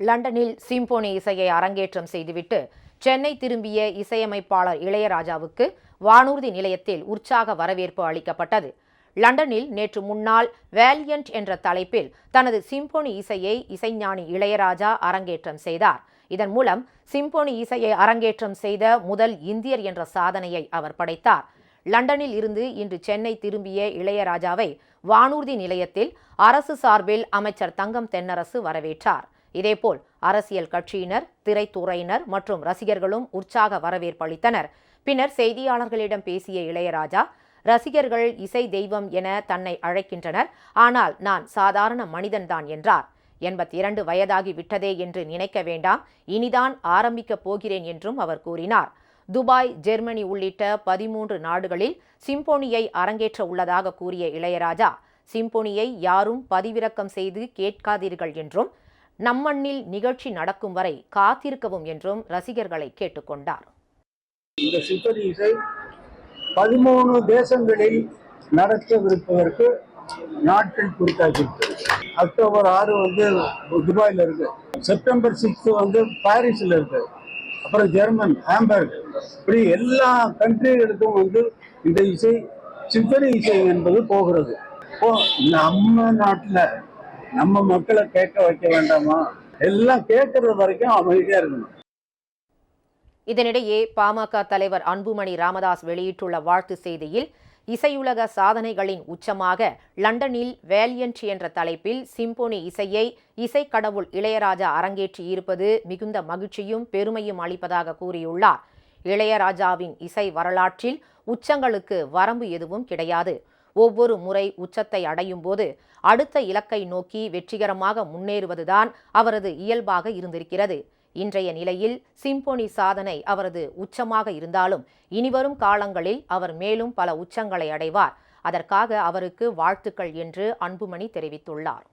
லண்டனில் சிம்போனி இசையை அரங்கேற்றம் செய்துவிட்டு சென்னை திரும்பிய இசையமைப்பாளர் இளையராஜாவுக்கு வானூர்தி நிலையத்தில் உற்சாக வரவேற்பு அளிக்கப்பட்டது. லண்டனில் நேற்று முன்னாள் வேலியன்ட் என்ற தலைப்பில் தனது சிம்போனி இசையை இசைஞானி இளையராஜா அரங்கேற்றம் செய்தார். இதன் மூலம் சிம்போனி இசையை அரங்கேற்றம் செய்த முதல் இந்தியர் என்ற சாதனையை அவர் படைத்தார். லண்டனில் இருந்து இன்று சென்னை திரும்பிய இளையராஜாவை வானூர்தி நிலையத்தில் அரசு சார்பில் அமைச்சர் தங்கம் தென்னரசு வரவேற்றார். இதேபோல் அரசியல் கட்சியினர் திரைத்துறையினர் மற்றும் ரசிகர்களும் உற்சாக வரவேற்பு அளித்தனர். பின்னர் செய்தியாளர்களிடம் பேசிய இளையராஜா ரசிகர்கள் இசை தெய்வம் என தன்னை அழைக்கின்றனர். ஆனால் நான் சாதாரண மனிதன்தான் என்றார். எண்பத்தி இரண்டு வயதாகி விட்டதே என்று நினைக்க வேண்டாம். இனிதான் ஆரம்பிக்கப் போகிறேன் என்றும் அவர் கூறினார். துபாய் ஜெர்மனி உள்ளிட்ட பதிமூன்று நாடுகளில் சிம்போனியை அரங்கேற்ற உள்ளதாக கூறிய இளையராஜா சிம்போனியை யாரும் பதிவிறக்கம் செய்து கேட்காதீர்கள் என்றும் நம்மண்ணில் நிகழ்ச்சி நடக்கும் வரை காத்திருக்கவும் என்றும் ரசிகர்களை கேட்டுக்கொண்டார். இந்த சிம்பனி இசை பதிமூணு தேசங்களில் நடத்தவிருப்பதற்கு நாட்கள் குறித்தாக்கியிருக்கு அக்டோபர் ஆறு வந்து துபாயில் இருக்கு. செப்டம்பர் சிக்ஸ்த் வந்து பாரிஸில் இருக்கு. அப்புறம் ஜெர்மன் ஹாம்பர்க். இப்படி எல்லா கண்ட்ரிகளுக்கும் வந்து இந்த இசை சிம்பனி இசை என்பது போகிறது. இப்போ நம்ம நாட்டில் நம்ம மக்களை கேட்க வைக்க வேண்டாமா? எல்லாம் கேட்கறது வரைக்கும் அமைதியா இருக்கணும். இதனிடையே பாமக தலைவர் அன்புமணி ராமதாஸ் வெளியிட்டுள்ள வாழ்த்து செய்தியில் இசையுலக சாதனைகளின் உச்சமாக லண்டனில் வேலியன்ட் என்ற தலைப்பில் சிம்போனி இசையை இசைக்கடவுள் இளையராஜா அரங்கேற்றி இருப்பது மிகுந்த மகிழ்ச்சியும் பெருமையும் அளிப்பதாக கூறியுள்ளார். இளையராஜாவின் இசை வரலாற்றில் உச்சங்களுக்கு வரம்பு எதுவும் கிடையாது. ஒவ்வொரு முறை உச்சத்தை அடையும் போது அடுத்த இலக்கை நோக்கி வெற்றிகரமாக முன்னேறுவதுதான் அவரது இயல்பாக இருந்திருக்கிறது. இன்றைய நிலையில் சிம்போனி சாதனை அவரது உச்சமாக இருந்தாலும் இனிவரும் காலங்களில் அவர் மேலும் பல உச்சங்களை அடைவார். அதற்காக அவருக்கு வாழ்த்துக்கள் என்று அன்புமணி தெரிவித்துள்ளார்.